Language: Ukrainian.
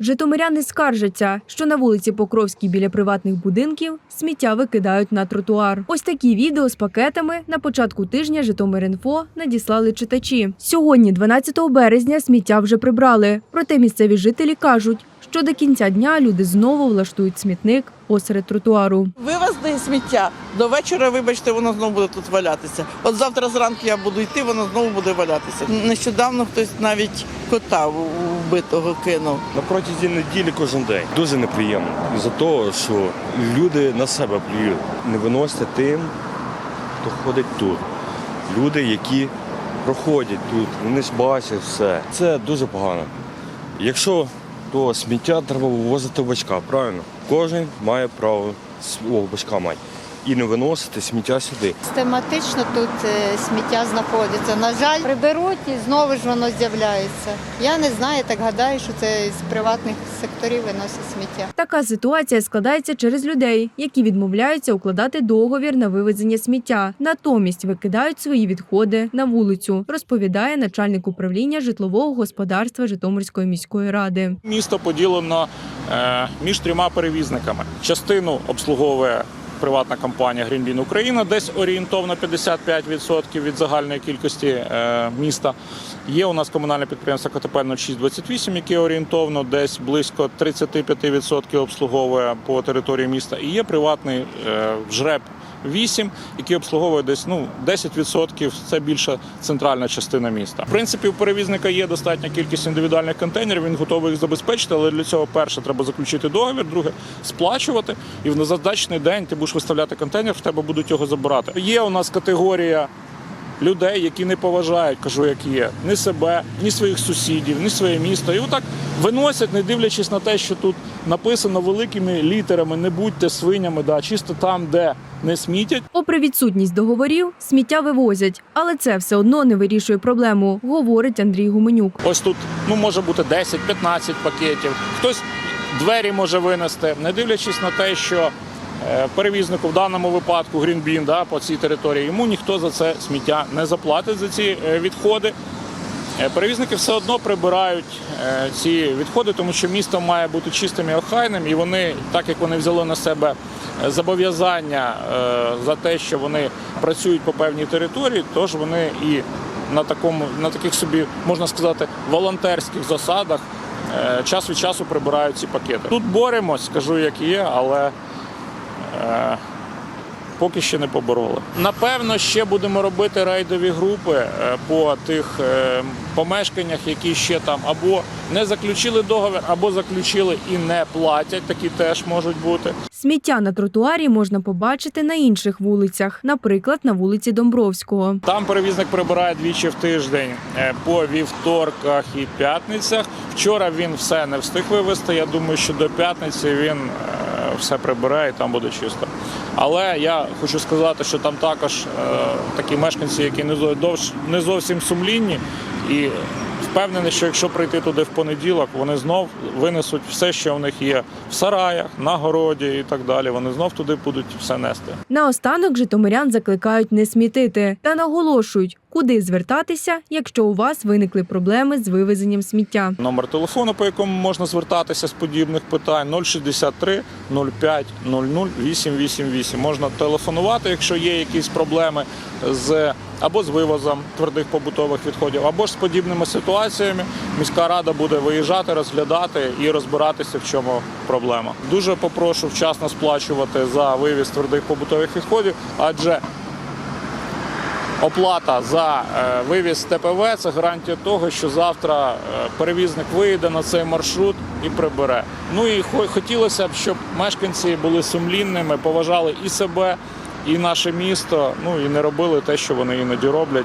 Житомиряни скаржаться, що на вулиці Покровській біля приватних будинків сміття викидають на тротуар. Ось такі відео з пакетами на початку тижня Житомир.Інфо надіслали читачі. Сьогодні, 12 березня, сміття вже прибрали. Проте місцеві жителі кажуть, що до кінця дня люди знову влаштують смітник посеред тротуару. Вивезли сміття. До вечора, вибачте, воно знову буде тут валятися. От завтра зранку я буду йти, воно знову буде валятися. Нещодавно хтось навіть кота вбитого кинув. На протязі неділі кожен день. Дуже неприємно. Із-за того, що люди на себе плюють. Не виносять тим, хто ходить тут. Люди, які проходять тут, вони ж бачать все. Це дуже погано. Якщо то сміття треба вивозити бачка, правильно? Кожен має право свого бачка мати. І не виносити сміття сюди. Систематично тут е, сміття знаходиться. На жаль, приберуть і знову ж воно з'являється. Я не знаю, так гадаю, що це з приватних секторів виносять сміття. Така ситуація складається через людей, які відмовляються укладати договір на вивезення сміття. Натомість викидають свої відходи на вулицю, розповідає начальник управління житлового господарства Житомирської міської ради. Місто поділено е, між трьома перевізниками. Частину обслуговує приватна компанія Greenbin Україна, десь орієнтовно 55% від загальної кількості е, міста. Є у нас комунальне підприємство КТП 0628, яке орієнтовно десь близько 35% обслуговує по території міста. І є приватний е, жреб 8, який обслуговує десь ну 10%, Це більша центральна частина міста. В принципі, у перевізника є достатня кількість індивідуальних контейнерів. Він готовий їх забезпечити, але для цього перше треба заключити договір, друге сплачувати. І в незадачний день ти будеш виставляти контейнер, в тебе будуть його забирати. Є у нас категорія. Людей, які не поважають, кажу, як є, ні себе, ні своїх сусідів, ні своє місто. І отак виносять, не дивлячись на те, що тут написано великими літерами не будьте свинями, да, чисто там, де не смітять. Попри відсутність договорів, сміття вивозять, але це все одно не вирішує проблему, говорить Андрій Гуменюк. Ось тут ну може бути 10-15 пакетів. Хтось двері може винести, не дивлячись на те, що перевізнику в даному випадку Greenbean, да, по цій території йому ніхто за це сміття не заплатить за ці е, відходи. Е, Перевізники все одно прибирають е, ці відходи, тому що місто має бути чистим і охайним, і вони, так як вони взяли на себе е, зобов'язання е, за те, що вони працюють по певній території, тож вони і на такому, на таких собі можна сказати, волонтерських засадах е, час від часу прибирають ці пакети. Тут боремось, скажу як є, але е, поки ще не побороли. Напевно, ще будемо робити рейдові групи е, по тих е, помешканнях, які ще там або не заключили договір, або заключили і не платять. Такі теж можуть бути. Сміття на тротуарі можна побачити на інших вулицях, наприклад, на вулиці Домбровського. Там перевізник прибирає двічі в тиждень е, по вівторках і п'ятницях. Вчора він все не встиг вивезти. Я думаю, що до п'ятниці він е, все прибирає і там буде чисто. Але я хочу сказати, що там також е, такі мешканці, які не зовсім сумлінні, і впевнений, що якщо прийти туди в понеділок, вони знов винесуть все, що в них є в сараях, на городі і так далі. Вони знов туди будуть все нести. Наостанок житомирян закликають не смітити та наголошують, куди звертатися, якщо у вас виникли проблеми з вивезенням сміття. Номер телефону, по якому можна звертатися з подібних питань 063 05 00 888. Можна телефонувати, якщо є якісь проблеми з або з вивозом твердих побутових відходів, або ж з подібними ситуаціями. Міська рада буде виїжджати, розглядати і розбиратися, в чому проблема. Дуже попрошу вчасно сплачувати за вивіз твердих побутових відходів, адже Оплата за е, вивіз ТПВ це гарантія того, що завтра е, перевізник вийде на цей маршрут і прибере. Ну і хо- хотілося б, щоб мешканці були сумлінними, поважали і себе, і наше місто. Ну і не робили те, що вони іноді роблять.